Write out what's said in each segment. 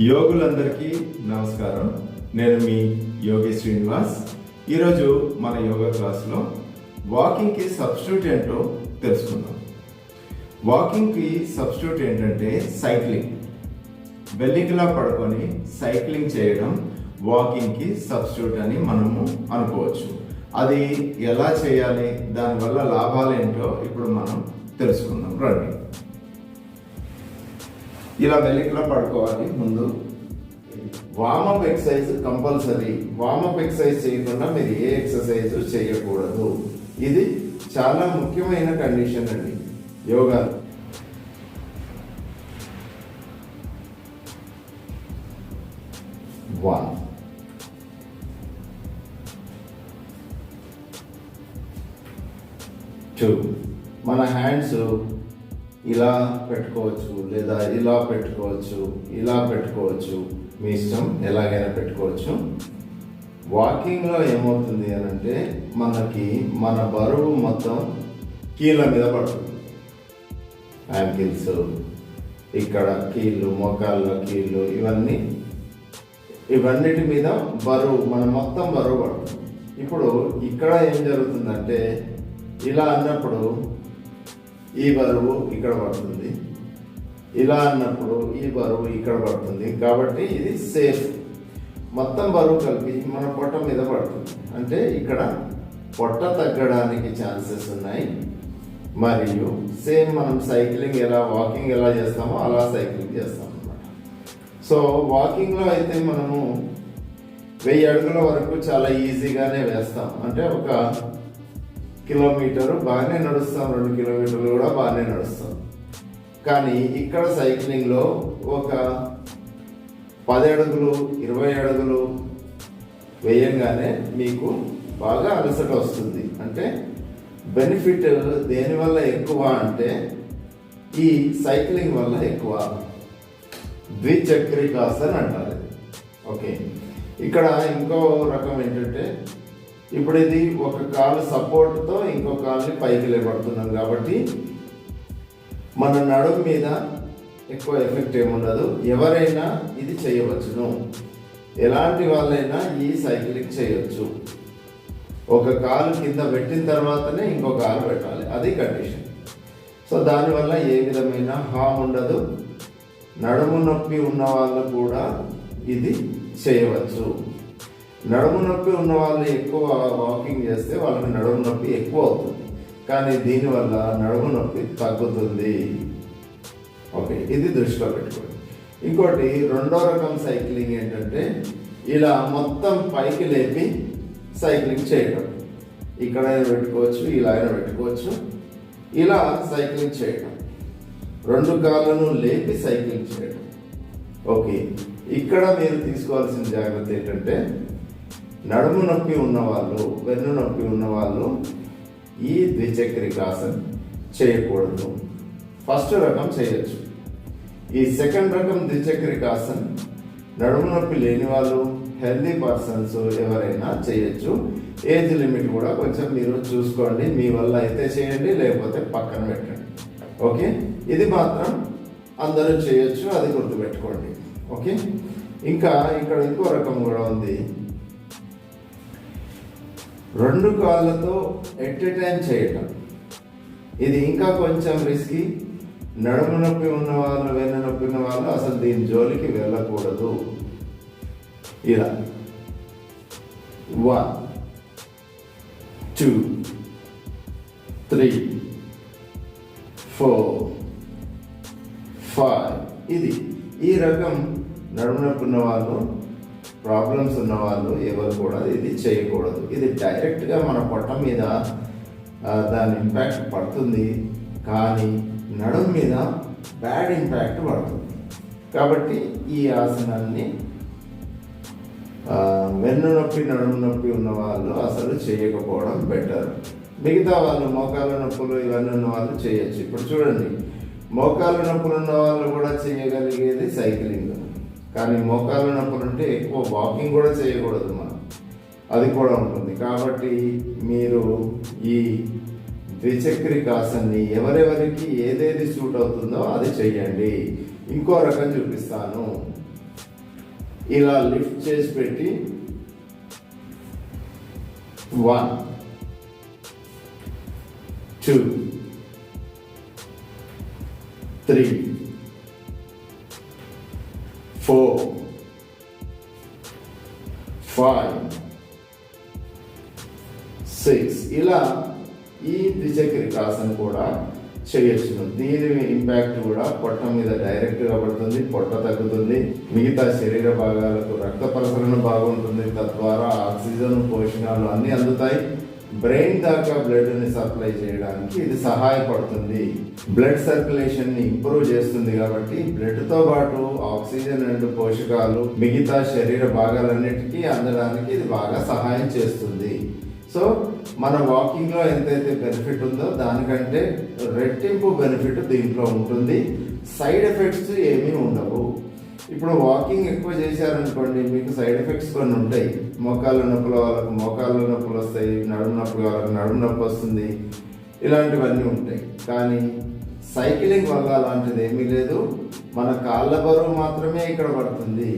యోగులందరికీ నమస్కారం. నేను మీ యోగి శ్రీనివాస్. ఈరోజు మన యోగా క్లాస్లో వాకింగ్కి సబ్స్టిట్యూట్ ఏంటో తెలుసుకుందాం. వాకింగ్కి సబ్స్టిట్యూట్ ఏంటంటే సైక్లింగ్. బెల్లికిలా పడుకొని సైక్లింగ్ చేయడం వాకింగ్కి సబ్స్టిట్యూట్ అని మనము అనుకోవచ్చు. అది ఎలా చేయాలి? దానివల్ల లాభాలు ఏంటో ఇప్పుడు మనం తెలుసుకుందాం. రండి. ఇలా మెల్లికలా పడుకోవాలి. ముందు warm up exercise compulsory. Warm up exercise చేయకుండా మీరు ఏ ఎక్సర్సైజ్ చేయకూడదు. ఇది చాలా ముఖ్యమైన కండిషన్ అండి. యోగా. వన్ టూ మన హ్యాండ్స్ ఇలా పెట్టుకోవచ్చు లేదా ఇలా పెట్టుకోవచ్చు ఇలా పెట్టుకోవచ్చు. మీ ఇష్టం ఎలాగైనా పెట్టుకోవచ్చు. వాకింగ్లో ఏమవుతుంది అని అంటే మనకి మన బరువు మొత్తం కీళ్ళ మీద పడుతుంది. యాంకిల్స్ ఇక్కడ కీళ్ళు మోకాళ్ళ కీళ్ళు ఇవన్నీ ఇవన్నిటి మీద బరువు మన మొత్తం బరువు పడుతుంది. ఇప్పుడు ఇక్కడ ఏం జరుగుతుందంటే ఇలా అన్నప్పుడు ఈ బరువు ఇక్కడ పడుతుంది. ఇలా అన్నప్పుడు ఈ బరువు ఇక్కడ పడుతుంది. కాబట్టి ఇది సేఫ్ మొత్తం బరువు కలిపి మన పొట్ట మీద పడుతుంది. అంటే ఇక్కడ పొట్ట తగ్గడానికి ఛాన్సెస్ ఉన్నాయి. మరియు సేమ్ మనం సైక్లింగ్ ఎలా వాకింగ్ ఎలా చేస్తామో అలా సైక్లింగ్ చేస్తాం అనమాట సో వాకింగ్లో అయితే మనము వెయ్యి అడుగుల వరకు చాలా ఈజీగానే వేస్తాం. అంటే ఒక కిలోమీటర్ బాగానే నడుస్తాం రెండు కిలోమీటర్లు కూడా బాగానే నడుస్తాం. కానీ ఇక్కడ సైక్లింగ్లో ఒక పది అడుగులు ఇరవై అడుగులు వేయంగానే మీకు బాగా అలసట వస్తుంది. అంటే బెనిఫిట్ దేనివల్ల ఎక్కువ అంటే ఈ సైక్లింగ్ వల్ల ఎక్కువ. ద్విచక్రికాసన్ అంటారు. ఓకే. ఇక్కడ ఇంకో రకం ఏంటంటే ఇప్పుడు ఇది ఒక కాలు సపోర్ట్తో ఇంకో కాలుని పైకి లేబడుతున్నాం కాబట్టి మన నడుము మీద ఎక్కువ ఎఫెక్ట్ ఏముండదు. ఎవరైనా ఇది చేయవచ్చును. ఎలాంటి వాళ్ళైనా ఈ సైక్లింగ్ చేయొచ్చు. ఒక కాలు కింద పెట్టిన తర్వాతనే ఇంకో కాలు పెట్టాలి. అది కండిషన్. సో దానివల్ల ఏ విధమైన హామ్ ఉండదు. నడుము నొప్పి ఉన్న వాళ్ళు కూడా ఇది చేయవచ్చు. నడుము నొప్పి ఉన్న వాళ్ళు ఎక్కువ వాకింగ్ చేస్తే వాళ్ళకి నడుము నొప్పి ఎక్కువ అవుతుంది. కానీ దీనివల్ల నడుము నొప్పి తగ్గుతుంది. ఓకే ఇది దృష్టిలో పెట్టుకోండి. ఇంకోటి రెండో రకం సైక్లింగ్ ఏంటంటే ఇలా మొత్తం పైకి లేపి సైక్లింగ్ చేయడం ఇక్కడైనా పెట్టుకోవచ్చు ఇలా అయినా పెట్టుకోవచ్చు. ఇలా సైక్లింగ్ చేయడం రెండు కాళ్ళను లేపి సైక్లింగ్ చేయడం ఓకే ఇక్కడ మీరు తీసుకోవాల్సిన జాగ్రత్త ఏంటంటే నడుము నొప్పి ఉన్నవాళ్ళు వెన్ను నొప్పి ఉన్నవాళ్ళు ఈ ద్విచక్రికాసన్ చేయకూడదు. ఫస్ట్ రకం చేయొచ్చు. ఈ సెకండ్ రకం ద్విచక్రికాసన్ నడుము నొప్పి లేని వాళ్ళు హెల్దీ పర్సన్స్ ఎవరైనా చేయొచ్చు. ఏజ్ లిమిట్ కూడా కొంచెం మీరు చూసుకోండి మీ వల్ల అయితే చేయండి లేకపోతే పక్కన పెట్టండి. ఓకే? ఇది మాత్రం అందరూ చేయొచ్చు అది గుర్తుపెట్టుకోండి. ఓకే? ఇంకా ఇక్కడ ఇంకో రకం కూడా ఉంది. రెండు కాళ్ళతో ఎట్ ఎ టైం చేయటం. ఇది ఇంకా కొంచెం రిస్కీ నడుము నొప్పి ఉన్న వాళ్ళు వెన్న నొప్పి ఉన్న వాళ్ళు అసలు దీని జోలికి వెళ్ళకూడదు. ఇలా. One two three four five ఇది ఈ రకం నడుము నొప్పి ఉన్న వాళ్ళు ప్రాబ్లమ్స్ ఉన్న వాళ్ళు ఎవరు కూడా ఇది చేయకూడదు. ఇది డైరెక్ట్గా మన పొట్ట మీద దాని ఇంపాక్ట్ పడుతుంది. కానీ నడుము మీద బ్యాడ్ ఇంపాక్ట్ పడుతుంది. కాబట్టి ఈ ఆసనాన్ని వెన్ను నొప్పి నడుము నొప్పి ఉన్న వాళ్ళు అసలు చేయకపోవడం బెటర్ మిగతా వాళ్ళు మోకాళ్ళ నొప్పులు ఇవన్నీ ఉన్న వాళ్ళు చేయొచ్చు. ఇప్పుడు చూడండి మోకాళ్ళ నొప్పులు ఉన్న వాళ్ళు కూడా చేయగలిగేది సైక్లింగ్ కానీ మోకాలు నొప్పులు ఉంటే ఎక్కువ వాకింగ్ కూడా చేయకూడదు మనం. అది కూడా ఉంటుంది. కాబట్టి మీరు ఈ ద్విచక్రికాసన్ని ఎవరెవరికి ఏదేది సూట్ అవుతుందో అది చెయ్యండి. ఇంకో రకం చూపిస్తాను. ఇలా లిఫ్ట్ చేసి పెట్టి one two three. Four, five six ఇలా ఈ ద్విచక్రికాసన కూడా చేయొచ్చును దీని ఇంపాక్ట్ కూడా పొట్ట మీద డైరెక్ట్గా పడుతుంది పొట్ట తగ్గుతుంది మిగతా శరీర భాగాలకు రక్త ప్రసరణ బాగుంటుంది. తద్వారా ఆక్సిజన్ పోషకాలు అన్నీ అందుతాయి. బ్రెయిన్ దాకా బ్లడ్ని సప్లై చేయడానికి ఇది సహాయపడుతుంది. బ్లడ్ సర్క్యులేషన్ని ఇంప్రూవ్ చేస్తుంది కాబట్టి బ్లడ్తో పాటు ఆక్సిజన్ అండ్ పోషకాలు మిగతా శరీర భాగాలన్నిటికీ అందడానికి ఇది బాగా సహాయం చేస్తుంది. సో మన వాకింగ్లో ఎంతైతే బెనిఫిట్ ఉందో దానికంటే రెట్టింపు బెనిఫిట్ దీంట్లో ఉంటుంది. సైడ్ ఎఫెక్ట్స్ ఏమీ ఉండవు. ఇప్పుడు వాకింగ్ ఎక్కువ చేశారనుకోండి మీకు సైడ్ ఎఫెక్ట్స్ కొన్ని ఉంటాయి. మోకాళ్ళ నొప్పుల వాళ్ళకు మోకాళ్ళ నొప్పులు వస్తాయి నడుము నొప్పి వాళ్ళకు నడుము నొప్పి వస్తుంది ఇలాంటివన్నీ ఉంటాయి. కానీ సైక్లింగ్ వల్ల అలాంటిది ఏమీ లేదు. మన కాళ్ళ బరువు మాత్రమే ఇక్కడ పడుతుంది.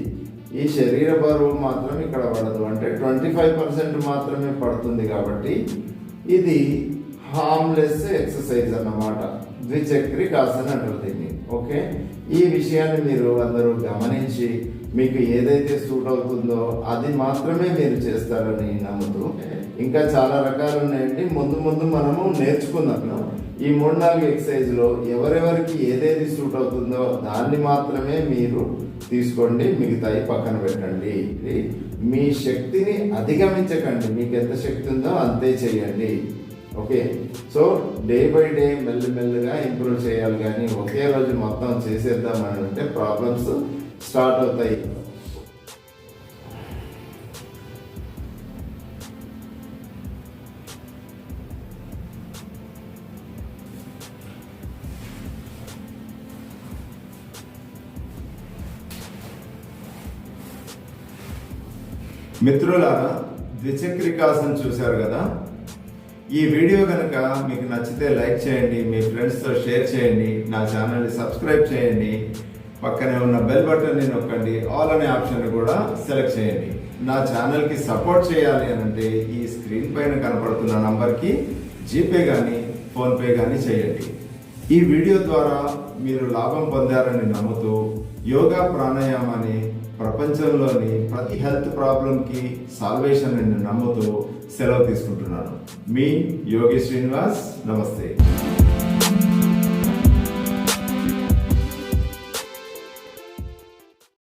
ఈ శరీర బరువు మాత్రం ఇక్కడ పడదు. అంటే ట్వంటీ ఫైవ్ పర్సెంట్ మాత్రమే పడుతుంది కాబట్టి ఇది హార్మ్లెస్ ఎక్సర్సైజ్ అన్నమాట. ద్విచక్రికాసన అంటారు దీన్ని. ఓకే? ఈ విషయాన్ని మీరు అందరూ గమనించి మీకు ఏదైతే సూట్ అవుతుందో అది మాత్రమే మీరు చేస్తారని నమ్ముతూ ఇంకా చాలా రకాలు ఉన్నాయండి. ముందు ముందు మనము నేర్చుకున్నాము ఈ మూడు నాలుగు ఎక్సైజ్లో ఎవరెవరికి ఏదేది సూట్ అవుతుందో దాన్ని మాత్రమే మీరు తీసుకోండి. మిగతాయి పక్కన పెట్టండి. మీ శక్తిని అధిగమించకండి. మీకు ఎంత శక్తి ఉందో అంతే చేయండి. Okay. So day by day మెల్లమెల్లగా ఇంప్రూవ్ చేయాలి కానీ ఒకే రోజు మొత్తం చేసేద్దాం అని అంటే ప్రాబ్లమ్స్ స్టార్ట్ అవుతాయి. మిత్రులారా ద్విచక్రికాసం చూశారు కదా? ఈ వీడియో కనుక మీకు నచ్చితే లైక్ చేయండి మీ ఫ్రెండ్స్తో షేర్ చేయండి నా ఛానల్ని సబ్స్క్రైబ్ చేయండి పక్కనే ఉన్న బెల్ బటన్ని నొక్కండి ఆల్ అనే ఆప్షన్ కూడా సెలెక్ట్ చేయండి. నా ఛానల్కి సపోర్ట్ చేయాలి అని అంటే ఈ స్క్రీన్ పైన కనపడుతున్న నంబర్కి జీపే కానీ ఫోన్పే కానీ చేయండి. ఈ వీడియో ద్వారా మీరు లాభం పొందారని నమ్ముతూ యోగా ప్రాణాయామాన్ని ప్రపంచంలోని ప్రతి హెల్త్ ప్రాబ్లంకి సాల్వేషన్ అని నమ్ముతూ సెలవు తీసుకుంటున్నాను. మీ యోగి శ్రీనివాస్ నమస్తే.